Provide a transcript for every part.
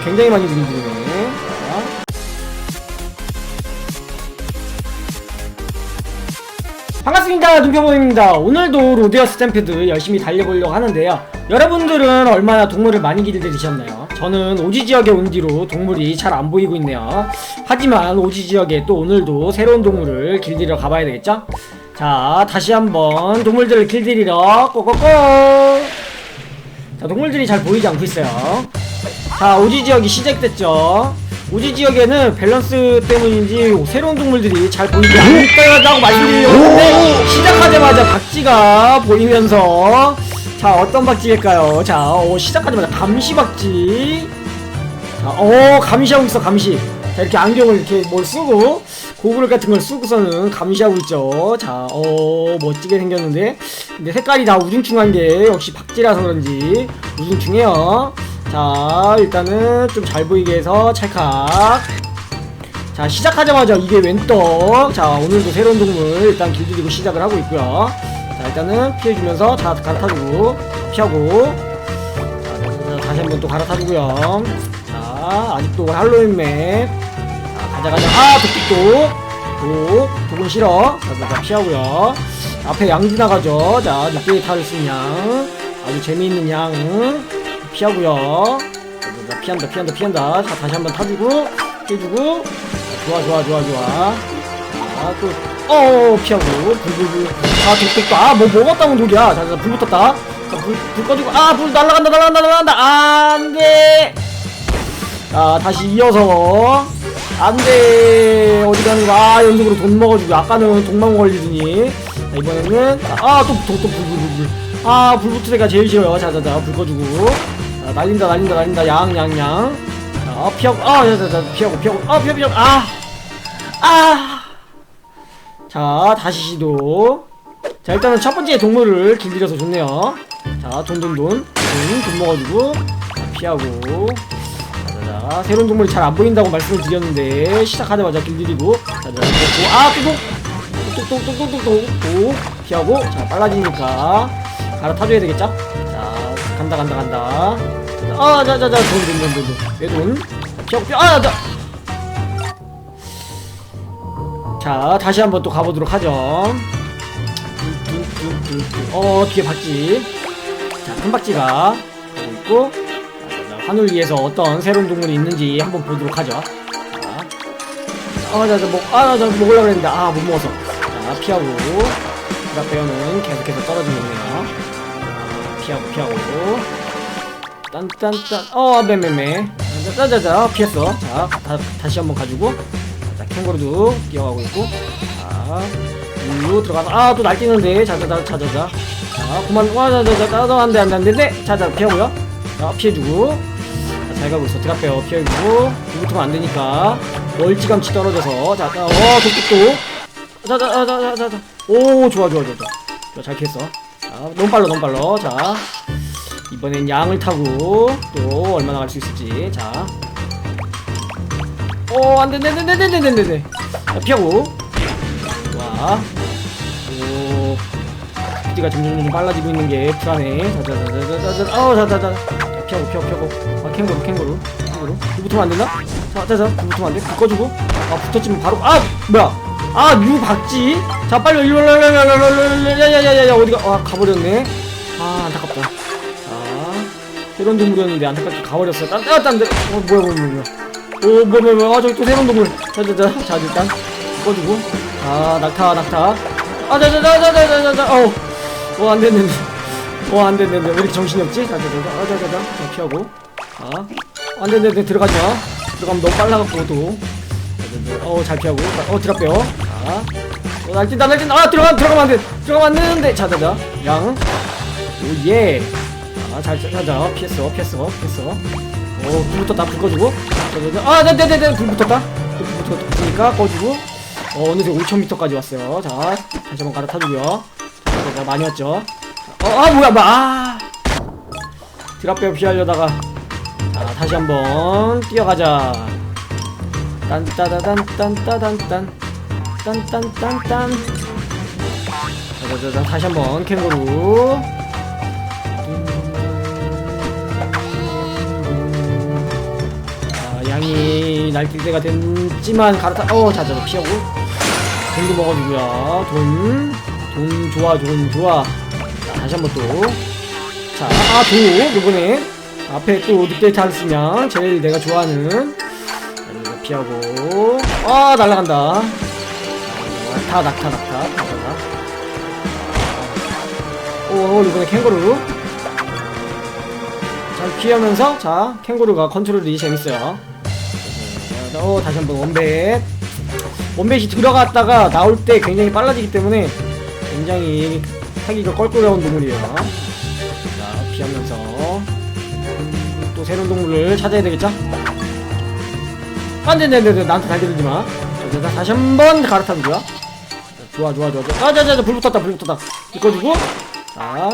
동물을 굉장히 많이. 자. 반갑습니다. 눈표보입니다. 오늘도 로데어 스탬프드 열심히 달려보려고 하는데요. 여러분들은 얼마나 동물을 많이 길들이셨나요? 저는 오지 지역에 온 뒤로 동물이 잘 안 보이고 있네요. 하지만 오지 지역에 또 오늘도 새로운 동물을 길들이러 가봐야 되겠죠? 자, 다시 한번 동물들을 길들이러 꼬꼬꼬! 자, 동물들이 잘 보이지 않고 있어요. 자, 오지 지역이 시작됐죠. 오지 지역에는 밸런스 때문인지 새로운 동물들이 잘 보이지 않는다고 말씀드리려고 했는데 시작하자마자 박쥐가 보이면서 자 어떤 박쥐일까요? 자 어, 시작하자마자 감시 박쥐. 자, 어 감시하고 있어 감시. 자 이렇게 안경을 이렇게 뭘 쓰고 고글 같은 걸 쓰고서는 감시하고 있죠. 자 어 멋지게 생겼는데. 근데 색깔이 다 우중충한 게 역시 박쥐라서 그런지 우중충해요 자 일단은 좀 잘 보이게 해서 찰칵. 자 시작하자마자 이게 웬떡. 자 오늘도 새로운 동물 일단 길들이고 시작을 하고 있고요. 자 일단은 피해주면서 다 갈아타주고 피하고. 자, 다시 한번 또 갈아타주고요. 자 아직도 할로윈 맵. 자, 가자 가자. 아 독특독 독 독은 싫어. 자, 피하고요. 앞에 양 지나가죠. 자 늑대에 탈을 쓴 양. 아주 재미있는 양 피하고요. 자, 자, 자, 피한다 피한다 피한다. 자 다시 한번 타주고 피해주고. 좋아 좋아 좋아 좋아. 자또 어 피하고 불불불. 아 독독도 아뭐 먹었다고 독이야? 자 자 불 붙었다. 자 불 불 꺼지고 아 불 날라간다 날라간다 날라간다. 아, 안돼. 자 다시 이어서. 안돼. 어디 가는 거야? 아 연속으로 돈 먹어주고 아까는 돈만 걸리더니. 자 이번에는 아또또또 불불불불. 아 불 붙을 때가 제일 싫어요. 자자자 불 꺼주고 자 날린다 날린다 날린다 양 양 양 자 피하고 아 자 자 자 피하고 피하고 아 피하고 피하고 아 아. 자, 다시 시도. 자, 일단은 첫 번째 동물을 길들여서 좋네요. 자, 돈, 돈, 돈. 돈, 돈 먹어주고. 자, 피하고. 자, 자, 자. 새로운 동물이 잘 안 보인다고 말씀을 드렸는데, 시작하자마자 길들이고. 자, 자, 자, 자, 아, 뚜둑! 뚝뚝뚝뚝뚝뚝. 피하고. 자, 빨라지니까. 갈아타줘야 되겠죠? 자, 간다, 간다, 간다. 아, 자, 자, 자, 돈, 돈, 돈, 돈, 돈. 내 돈. 자, 자. 자 다시 한번 또 가보도록 하죠. 어 뒤에 박쥐 자 큰 박쥐가 가고 있고 자, 자, 자, 위에서 어떤 새로운 동물이 있는지 한번 보도록 하죠 아자자 먹아자 먹으려고 했는데 아 못 먹어서 자 피하고 그다 빼어는 계속해서 떨어지고 있네요 자, 피하고 피하고 딴딴딴 어 매매매 자자자자 피했어 자 다, 다시 한번 가지고 자, 캥거루도 뛰어가고 있고. 자, 물로 들어가서, 아, 또 날뛰는데. 자자자, 자자자. 자, 그만, 와, 자자자, 자, 안 돼, 안 돼, 안 돼, 안 돼. 자, 자, 피하고요. 자, 피해주고. 자, 잘 가고 있어. 드랍해요. 피해주고. 이부터면 안 되니까. 멀찌감치 떨어져서. 자, 자, 와, 독특도. 자, 자, 자, 자, 자, 자. 오, 좋아, 좋아, 좋아. 좋아, 잘 피했어. 자, 너무 빨라. 자, 이번엔 양을 타고 또 얼마나 갈 수 있을지. 자, 오 안돼 안돼 안돼 안돼 안돼 안돼 자 피하고. 좋아 오. 스피드가 점점 점 점 빨라지고 있는 게 불안해. 자 자 자 자 자 자 어 자 자 자. 피하고 피하고 피하고. 아 캥거루 캥거루. 캥거루. 불 붙으면 안 된다 자 자자. 불 붙으면 안돼? 불 꺼주고. 아 붙었지만 바로. 아! 뭐야 아 유 박지 자 빨리 일로 야야야야야 어디가 아 가버렸네 아 안타깝다 자 새로운 동물이었는데 안타깝게 가버렸어 딴 딴딴 어 뭐야 뭐야 뭐야 오, 뭐, 뭐, 뭐, 아, 저기 또 새로운 동물. 자, 자, 자, 자, 일단, 꺼주고. 아, 낙타, 낙타. 아, 자, 자, 자, 자, 자, 자, 자, 자, 어우. 어, 안 됐는데. 어, 안 됐는데. 왜 이렇게 정신이 없지? 자, 자, 자, 자, 아, 자, 자, 자, 자, 피하고. 아, 안 됐는데, 들어가지 마. 들어가면 너무 빨라갖고, 또. 자, 자, 자, 어, 잘 피하고. 자, 어, 드랍 빼요. 자. 어, 날뛴다, 날뛴다. 아, 들어가, 들어가면 안 돼. 들어가면 안 되는데. 자, 자, 자. 양. 오, 예. 아, 잘, 자, 자, 피했어, 피했어, 피했어. 오, 불 붙었다, 불 꺼주고. 아, 네 네 네 네, 불 붙었다. 불 붙었으니까 꺼주고. 어, 어느새 5,000m까지 왔어요. 자, 다시 한번 갈아타주고요. 자, 자, 많이 왔죠. 어, 아, 뭐야, 뭐, 아. 드랍배어 피하려다가. 자, 다시 한번 뛰어가자. 딴따다단, 딴따단딴. 딴딴딴딴. 자, 다시 한번 캥거루. 양이 날뛸 때가 됐지만 갈아타 어 자자 피하고 돈도 먹어주고요 돈 돈 좋아 돈 좋아 자 다시 한번 또자아도 이번에 앞에 또 늑대 잘 쓰면 제일 내가 좋아하는 피하고. 아 날라간다. 다 낙타 낙타. 다 낙타. 오 이번에 캥거루. 잘 피하면서 자 캥거루가 컨트롤이 재밌어요. 어 다시 한번 원뱃. 원뱃이 들어갔다가 나올 때 굉장히 빨라지기 때문에 굉장히 타기가 껄끄러운 동물이에요. 자 피하면서. 음, 또 새로운 동물을 찾아야 되겠죠 안돼 안돼 나한테 달려들지 마. 자, 자, 다시 한 번 갈아타주고요. 좋아 좋아 좋아 좋아. 아자자자 불 붙었다 불 붙었다. 불 꺼주고. 자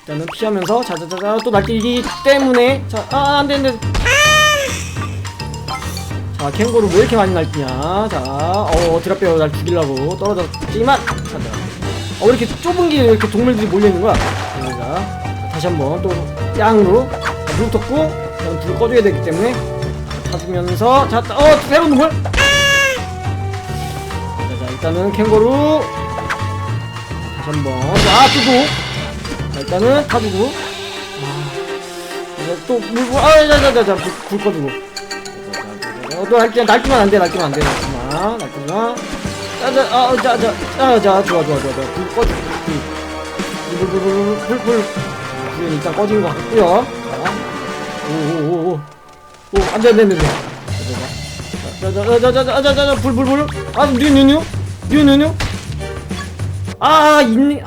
일단은 피하면서 자자자자 또 날뛰기 때문에. 자아 안돼 안돼. 자 캥거루 왜 이렇게 많이 날뛰냐. 자어 드랍베어 날 죽이려고 떨어졌지만. 자자. 어, 왜 이렇게 좁은 길에 이렇게 동물들이 몰려 있는 거야? 자 다시 한번 또 양으로. 자, 물 붙었고 불 꺼줘야 되기 때문에 자, 타주면서 자 어 새로운 동물 자자 일단은 캥거루 다시 한번 자 뜨고. 자, 일단은 타주고. 아, 이제 또 물고 아자자자자 불, 불 꺼주고. 어, 또 날뛰 날뛰면 안돼 날뛰면 안돼. 날뛰마 날뛰마 자자 아자자 자자 좋아 좋아 좋아 좋아. 불 꺼주 불불불불불불 불은 일단 꺼진 것 같고요. 오오오 오오 안 돼 안 돼 안돼 자자자 자 자 자 자 자 자 불 불 불 아 뉴 뉴 뉴 뉴 뉴 뉴 아 있네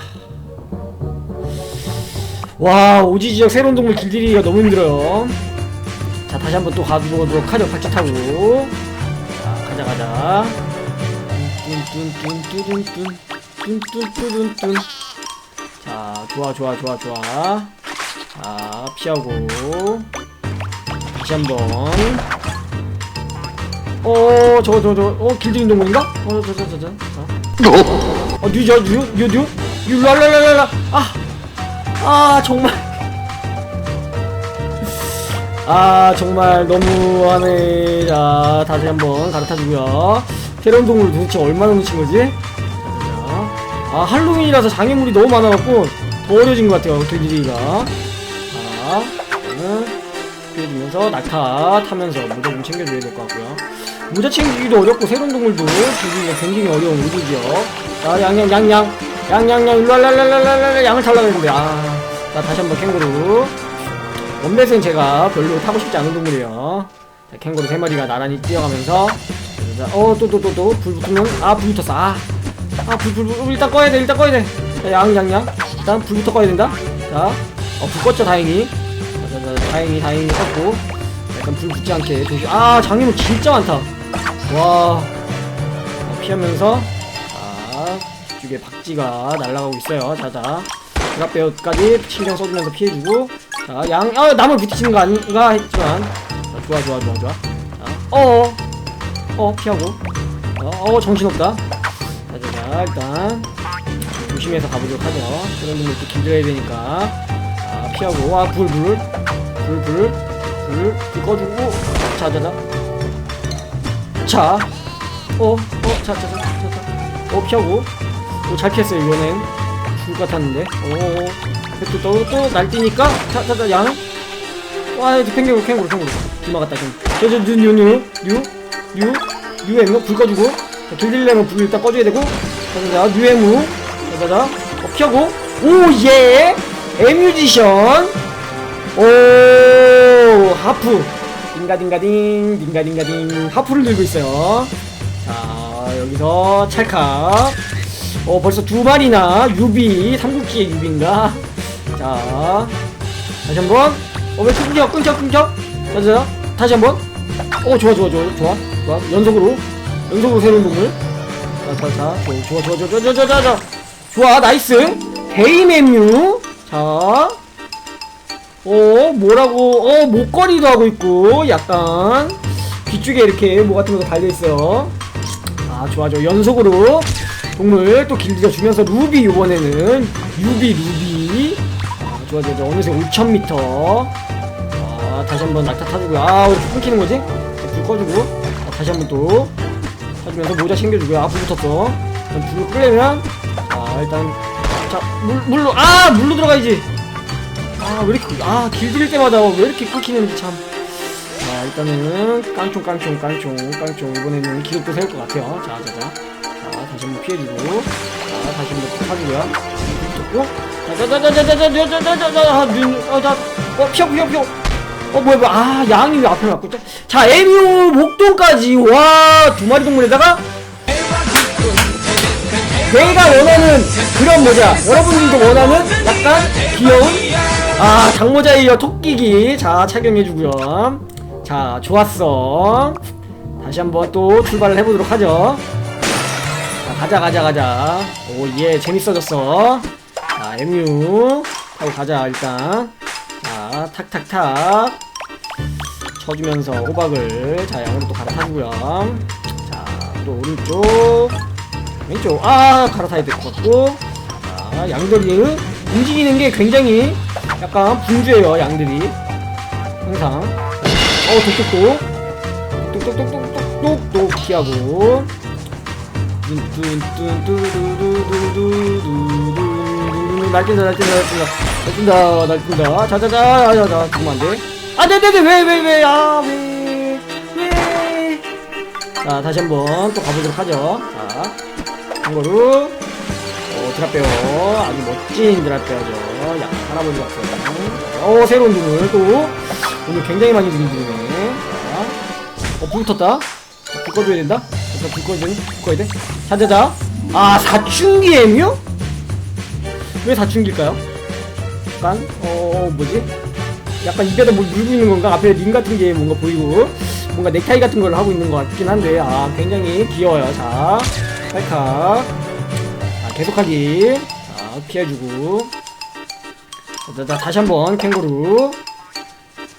와 오지 지역 새로운 동물 길들이기가 너무 힘들어요 자 다시 한번 또 가보도록 하죠 박자 타고 자 가자 가자 뚠뚠뚠뚠 뚠뚠뚠뚠뚠 자 좋아 좋아 좋아 좋아 자 피하고 다시 한번. 어 저거 저거 저거. 어 길들인 동물인가? 어 저 저 저저 어 뉴저 뉴뉴뉴 뉴 랄랄랄랄라. 아아 정말. 아 정말 너무하네. 자 다시 한번 갈아타주고요. 새로운 동물 도대체 얼마나 놓친 거지? 자, 아 할로윈이라서 장애물이 너무 많아갖고 더 어려진 것 같아요 길들이기가. 자 저는 피해주면서 낙타 타면서 모자 좀 챙겨줘야 될 것 같고요. 모자 챙기기도 어렵고 새로운 동물도 길들이기가 굉장히 어려운 우리지요 자 양양 양양. 양양양. 일로 랄랄랄랄랄 양을 탈라고 했는데. 아자 다시 한번 캥거루. 원뱃은 제가 별로 타고 싶지 않은 동물이에요. 자, 캥거루 세 마리가 나란히 뛰어가면서. 어또 또 또 또. 불 붙으면 아 불 붙었어. 아 아 불 불불. 일단 꺼야 돼. 일단 꺼야 돼 양 양 양. 일단 불부터 꺼야 된다. 자 어 불 껐죠 다행히 자, 자, 자, 다행히 다행히 껐고 약간 불 붙지 않게 조심 아 장애물 진짜 많다 와 자, 피하면서 자 뒤쪽에 박쥐가 날아가고 있어요 자자 드랍베어까지 신경 써주면서 피해주고 자, 양, 아, 나무 부딪히는 거 아닌가 했지만. 자, 좋아, 좋아, 좋아, 좋아. 자, 어, 어, 피하고. 어, 어, 정신없다. 자, 자, 자, 일단. 조심해서 가보도록 하죠. 그런 놈들 또 길들여야 되니까. 자, 피하고. 와, 불, 불. 불, 불. 불, 불 꺼주고. 자, 자, 자. 자. 어, 어, 자, 자, 자, 자, 자. 어, 피하고. 오, 잘 피했어요, 이번엔. 죽을 것 같았는데. 오. 또, 또, 또, 날뛰니까, 자, 자, 자, 양. 와, 이제 캥거루, 캥거루, 캥거루. 기막았다, 좀. 저, 저, 뉴, 뉴, 뉴, 뉴, 뉴, 뉴, 엠무, 불 꺼주고. 자, 길들려면 불 일단 꺼줘야 되고. 자, 자, 자, 뉴, 엠무. 자, 자, 자. 어, 피하고. 오, 예! 에뮤지션. 오, 하프. 딩가딩가딩, 딩가딩가딩. 하프를 들고 있어요. 자, 여기서 찰칵. 어, 벌써 두 마리나 유비, 삼국지의 유비인가? 자, 다시 한 번. 어, 왜 끊겨, 끊겨, 끊겨? 자, 자, 다시 한 번. 어, 좋아, 좋아, 좋아, 좋아, 좋아. 연속으로, 연속으로 새로운 동물. 자, 자, 자, 좋아, 좋아, 좋아, 좋아, 좋아, 좋아, 좋아, 좋아. 나이스. 데이메뮤. 자, 어, 뭐라고, 어, 목걸이도 하고 있고, 약간. 귀 쪽에 이렇게 뭐 같은 거 달려있어요. 아, 좋아, 좋아. 연속으로 동물 또 길들여 주면서 루비 이번에는 유비 루비 아, 좋아 좋아 어느새 5,000m 아 다시 한번 낙타 아왜 이렇게 끊기는 거지? 불 꺼주고 자, 다시 한번 또 찾으면서 모자 챙겨주고요 아 불 붙었어 일단 불을 끄려면 자 일단 자 물, 물로 아 물로 들어가야지 아 왜 이렇게 아 길들일 때마다 왜 이렇게 끊기는지 참 자 일단은 깡총 깡총 깡총 깡총 이번에는 기록도 세울 것 같아요 자 자 자 자 다시 한번 피해주고 자 다시 한번 또 타주고요 붙었고 자 자 자 자 자 자 자 자 자 자자 어자 어 피어 피어 피어 어 뭐야 뭐야 아 양이 왜 앞에 맞고 있죠? 자 에뮤 목동까지 와 두 마리 동물에다가 내가 원하는 그런 모자 여러분들도 원하는 약간 귀여운 아 장모자에 이어 토끼기. 자 착용해주고요. 자 좋았어. 다시 한번 또 출발을 해보도록 하죠. 자 가자 가자 가자. 오예 재밌어졌어. 자 MU 하고 가자 일단. 자 탁탁탁. 쳐주면서 호박을 자 양으로 또 갈아타주고요. 자또 오른쪽. 왼쪽. 아 갈아타야 될 것 같고. 자 양들이 움직이는 게 굉장히 약간 분주해요 양들이. 항상. 어 독독독 독독독독독독 피하고. 날뛴다 날뛴다 날뛴다 날뛴다 날뛴다 자자자 자자 죽으면 안돼 안돼안돼 왜왜왜아왜왜자 다시 한번 또 가보도록 하죠 자 한거로 드랍배어 아주 멋진 드랍배어죠 야 할아버지 같은 어 새로운 dum을 또 오늘 굉장히 많이 들인 dum이네 자어불 탔다 불 꺼줘야 된다 일단 불 꺼줘야 돼? 불 꺼야 돼? 자자자 아 사춘기 M이요? 왜 사춘기일까요? 약간 어 뭐지? 약간 입에다 뭘 물고 있는 건가? 앞에 링 같은 게 뭔가 보이고 뭔가 넥타이 같은 걸 하고 있는 것 같긴 한데 아 굉장히 귀여워요 자자 계속하기. 자 피해주고. 자, 자 다시 한번 캥거루.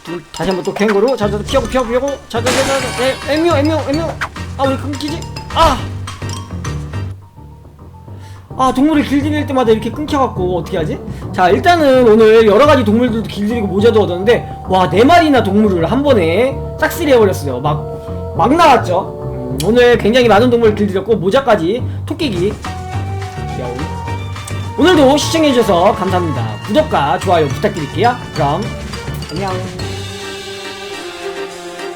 또, 다시 한번 또 캥거루. 자 자 피하고 피하고 피하고. 자 자 자자 엠뮤 엠뮤 엠뮤 아왜 끊기지? 아! 아 동물을 길들일 때마다 이렇게 끊겨갖고 어떻게 하지? 자 일단은 오늘 여러가지 동물들도 길들이고 모자도 얻었는데 와네 마리나 동물을 한 번에 싹쓸이 해버렸어요. 막 막 나왔죠? 음, 오늘 굉장히 많은 동물을 길들였고 모자까지 토끼기 오늘도 시청해주셔서 감사합니다. 구독과 좋아요 부탁드릴게요. 그럼 안녕